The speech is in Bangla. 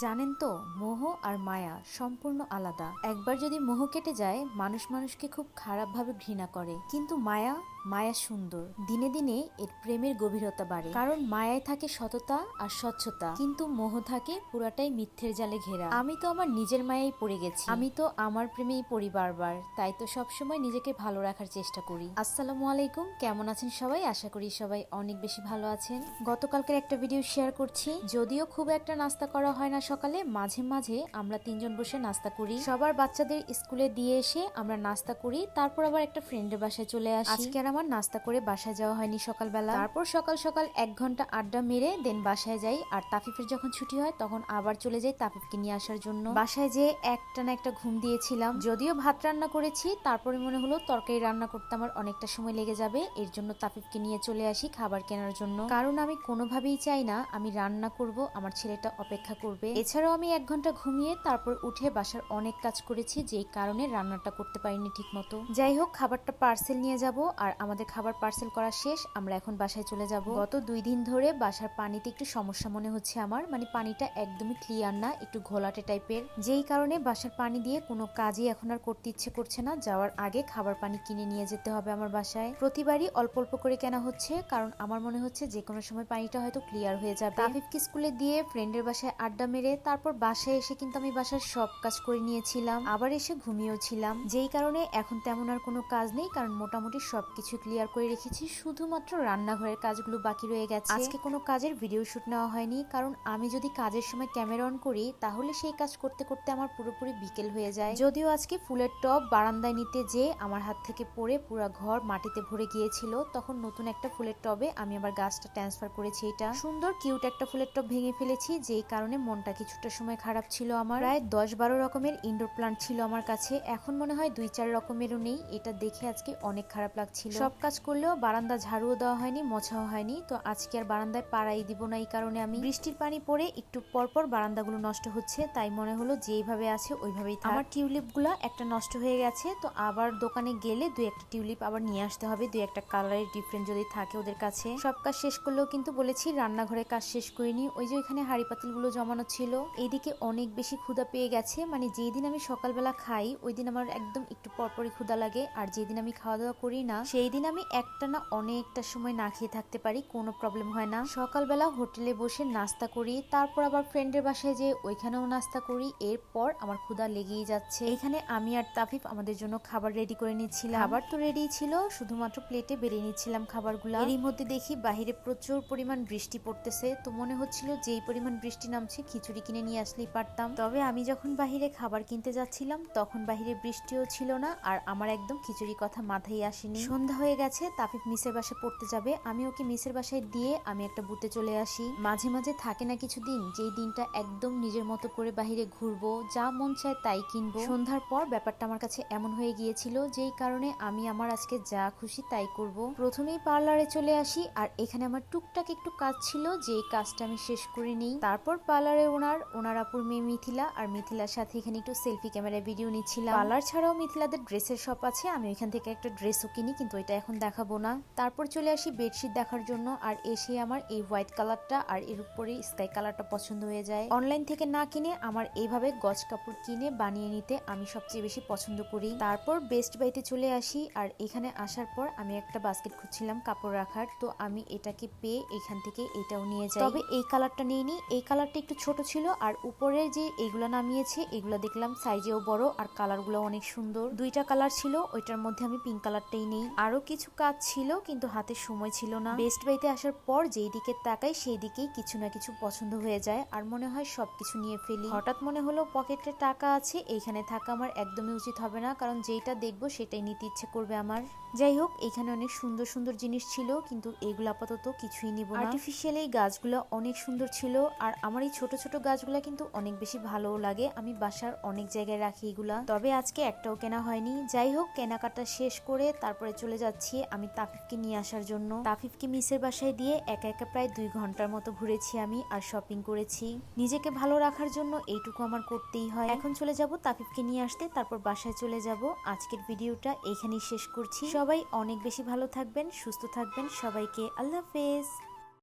জানেন তো, মোহ আর মায়া সম্পূর্ণ আলাদা। একবার যদি মোহ কেটে যায়, মানুষ মানুষকে খুব খারাপভাবে ঘৃণা করে। কিন্তু মায়া মায়া সুন্দর। দিনে দিনে এর প্রেমের গভীরতা বাড়ে। কারণ মায়ায় থাকে সততা আর স্বচ্ছতা। কিন্তু মোহ থাকে পুরাটাই মিথ্যের জালে ঘেরা। আমি তো আমার নিজের মায়াই পড়ে গেছি। আমি তো আমার প্রেমেই পড়ি বারবার। তাই তো সবসময় নিজেকে ভালো রাখার চেষ্টা করি। আসসালামু আলাইকুম। কেমন আছেন সবাই? আশা করি সবাই অনেক বেশি ভালো আছেন। গতকালকের একটা ভিডিও শেয়ার করছি। যদিও খুব একটা নাস্তা করা হয় না সকালে, মাঝে মাঝে আমরা তিনজন বসে নাস্তা করি। সবার বাচ্চাদের স্কুলে দিয়ে এসে আমরা নাস্তা করি। তারপর আবার একটা ফ্রেন্ডের বাসায় চলে আসি। আজকে আমার নাস্তা করে বাসায় যাওয়া হয়নি সকালবেলা। তারপর সকাল সকাল এক ঘণ্টা আড্ডা মেরে দেন বাসায় যাই। আর তাফিফের যখন ছুটি হয়, তখন আবার চলে যাই তাফিফকে নিয়ে আসার জন্য। বাসায় যে একটা না একটা ঘুম দিয়েছিলাম। যদিও ভাত রান্না করেছি, তারপরে মনে হলো তরকারি রান্না করতে আমার অনেকটা সময় লেগে যাবে। এর জন্য তাফিফকে নিয়ে চলে আসি খাবার কেনার জন্য। কারণ আমি কোনোভাবেই চাই না, আমি রান্না করব, আমার ছেলেটা অপেক্ষা করবে। এছাড়াও আমি এক ঘণ্টা ঘুমিয়ে তারপর উঠে বাসার অনেক কাজ করেছি, যেই কারণে রান্নাটা করতে পারিনি ঠিক মতো যাই হোক, খাবারটা পার্সেল নিয়ে যাব, আর আমাদের খাবার পার্সেল করা শেষ, আমরা এখন বাসায় চলে যাব। গত দুই দিন ধরে বাসার পানিতে একটু সমস্যা মনে হচ্ছে আমার। মানে পানিটা একদমই ক্লিয়ার না, একটু ঘোলাটে টাইপের যেই কারণে বাসার পানি দিয়ে কোনো কাজই এখন আর করতে ইচ্ছে করছে না। যাওয়ার আগে খাবার পানি কিনে নিয়ে যেতে হবে আমার বাসায়। প্রতিবারই অল্প অল্প করে কেনা হচ্ছে, কারণ আমার মনে হচ্ছে যে কোনো সময় পানিটা হয়তো ক্লিয়ার হয়ে যাবে। তাফিফকে স্কুলে দিয়ে ফ্রেন্ডের বাসায় আড্ডা মেরে তারপর বাসায় এসে কিন্তু আমি বাসার সব কাজ করে নিয়েছিলাম। আবার এসে ঘুমিয়েও ছিলাম। যেই কারণে এখন তেমন আর কোনো কাজ নেই, কারণ মোটামুটি সবকিছু ক্লিয়ার করে রেখেছি। শুধুমাত্র রান্নাঘরের কাজগুলো বাকি রয়ে গেছে। আজকে কোনো কাজের ভিডিও শ্যুট নেওয়া হয়নি, কারণ আমি যদি কাজের সময় ক্যামেরা অন করি, তাহলে সেই কাজ করতে করতে আমার পুরোপুরি বিকেল হয়ে যায়। যদিও আজকে ফুলের টব বারান্দায় নিতে যে আমার হাত থেকে পড়ে পুরো ঘর মাটিতে ভরে গিয়েছিল, তখন নতুন একটা ফুলের টবে আমি আবার গাছটা ট্রান্সফার করেছি এটা। সুন্দর কিউট একটা ফুলের টব ভেঙে ফেলেছি, যেই কারণে মনটা কিছুটা সময় খারাপ ছিল আমার। প্রায় দশ বারো রকমের ইনডোর প্লান্ট ছিল আমার কাছে, এখন মনে হয় দুই চার রকমেরও নেই, এটা দেখে আজকে অনেক খারাপ লাগছিল। সব কাজ করলেও বারান্দা ঝাড়ুও দেওয়া হয়নি মোছাও হয়নি। তো আজকে আর বারান্দায় পাড়াই দিব না এই কারণে আমি বৃষ্টির পানি পড়ে একটু পরপর বারান্দাগুলো নষ্ট হচ্ছে তাই মনে হলো যেইভাবে আছে ওইভাবেই থাক। আমার টিউলিপ একটা নষ্ট হয়ে গেছে তো আবার দোকানে গেলে দুই একটা টিউলিপ আবার নিয়ে আসতে হবে দুই একটা কালারের ডিফারেন্ট যদি থাকে ওদের কাছে। সব কাজ শেষ করলেও কিন্তু বলেছি রান্নাঘরে কাজ শেষ করিনি ওই যে ওইখানে হাড়ি পাতিলগুলো জমানো ছিল। এইদিকে অনেক বেশি ক্ষুধা পেয়ে গেছে মানে যেই দিন আমি সকালবেলা খাই ওই দিন আমার একদম একটু পরপরই ক্ষুধা লাগে আর যেদিন আমি খাওয়া দাওয়া করি না সেই দিন আমি একটা না অনেকটা সময় না খেয়ে থাকতে পারি, কোনো প্রবলেম হয় না। সকালবেলা হোটেলে বসে নাস্তা করি, তারপর আবার ফ্রেন্ডের বাসায় যে ওইখানেও নাস্তা করি, এরপর আমার ক্ষুধা লেগেই যাচ্ছে। এখানে আমি আর তাফিফ আমাদের জন্য খাবার রেডি করে নিচ্ছিলাম। খাবার তো রেডি ছিল, শুধুমাত্র প্লেটে বেরিয়ে নিচ্ছিলাম খাবারগুলো। এরই মধ্যে দেখি বাহিরে প্রচুর পরিমাণ বৃষ্টি পড়তেছে, তো মনে হচ্ছিল যেই পরিমাণ বৃষ্টি নামছে, খিচুড়ি কিনে নিয়ে আসলেই পারতাম। তবে আমি যখন বাহিরে খাবার কিনতে যাচ্ছিলাম, তখন বাহিরে বৃষ্টিও ছিল না, আর আমার একদম খিচুড়ি কথা মাথায় আসেনি। সন্ধ্যা হয়ে গেছে, তাফিফ মিসের বাসায় পড়তে যাবে। আমি ওকে মিসের বাসায় দিয়ে আমি একটা বুতে চলে আসি। মাঝে মাঝে থাকে না কিছু দিন যেই দিনটা একদম নিজের মতো করে বাহিরে ঘুরবো, যা মন চায় তাই কিনবো। সন্ধ্যার পর ব্যাপারটা আমার কাছে এমন হয়ে গিয়েছিল, যেই কারণে আমি আমার আজকে যা খুশি তাই করব। প্রথমেই পার্লারে চলে আসি, আর এখানে আমার টুকটাক একটু কাজ ছিল, যেই কাজটা আমি শেষ করে নিই। তারপর পার্লারে ওনার ওনার আপুর মেয়ে মিথিলা, আর মিথিলার সাথে এখানে একটু সেলফি ক্যামেরায় ভিডিও নিচ্ছিলাম। পার্লার ছাড়াও মিথিলাদের ড্রেসের শপ আছে, আমি ওইখান থেকে একটা ড্রেসও কিনি, কিন্তু এটা এখন দেখাবো না। তারপর চলে আসি বেডশিট দেখার জন্য, আর এসে আমার এই হোয়াইট কালারটা আর এর উপরে স্কাই কালারটা পছন্দ হয়ে যায়। অনলাইন থেকে না কিনে আমার এইভাবে গজ কাপড় কিনে বানিয়ে নিতে আমি সবচেয়ে বেশি পছন্দ করি। তারপর বেস্ট বাইতে চলে আসি, আর এখানে আসার পর আমি একটা বাস্কেট খুঁজছিলাম কাপড় রাখার। তো আমি এটাকে পেয়ে এখান থেকে এটাও নিয়ে যাই। তবে এই কালারটা নিয়ে নিই এই কালারটা একটু ছোট ছিল, আর উপরের যে এগুলো নামিয়েছে, এগুলো দেখলাম সাইজেও বড়, আর কালারগুলো অনেক সুন্দর। দুইটা কালার ছিল, ওইটার মধ্যে আমি পিঙ্ক কালারটাই নেই। আরও কিছু কাজ ছিল, কিন্তু হাতে সময় ছিল না। বেস্ট বাইতে আসার পর যেই দিকে তাকাই সেই দিকেই কিছু না কিছু পছন্দ হয়ে যায় আর মনে হয় সবকিছু নিয়ে ফেলি। হঠাৎ মনে হলো, পকেটে টাকা আছে, এইখানে থাকা আমার একদমই উচিত হবে না, কারণ যেইটা দেখব সেটাই নিতে ইচ্ছে করবে আমার। যাই হোক এখানে অনেক সুন্দর সুন্দর জিনিস ছিল, কিন্তু এগুলো আপাতত কিছুই নিব না। আর্টিফিশিয়াল এই গাছগুলো অনেক সুন্দর ছিল, আর আমার এই ছোট ছোট গাছগুলো কিন্তু অনেক বেশি ভালোও লাগে। আমি বাসার অনেক জায়গায় রাখি এগুলা। তবে আজকে একটাও কেনা হয়নি। যাই হোক, কেনাকাটা শেষ করে তারপরে চলে যাচ্ছি আমি তাফিফকে নিয়ে আসার জন্য। তাফিফকে মিসের বাসায় দিয়ে একা একা প্রায় দুই ঘণ্টার মতো ঘুরেছি আমি আর শপিং করেছি। নিজেকে ভালো রাখার জন্য এইটুকু আমার করতেই হয়। এখন চলে যাব তাফিফকে নিয়ে আসতে, তারপর বাসায় চলে যাব। আজকের ভিডিওটা এখানেই শেষ করছি। সবাই অনেক বেশি ভালো থাকবেন, সুস্থ থাকবেন। সবাইকে আল্লাহ হাফেজ।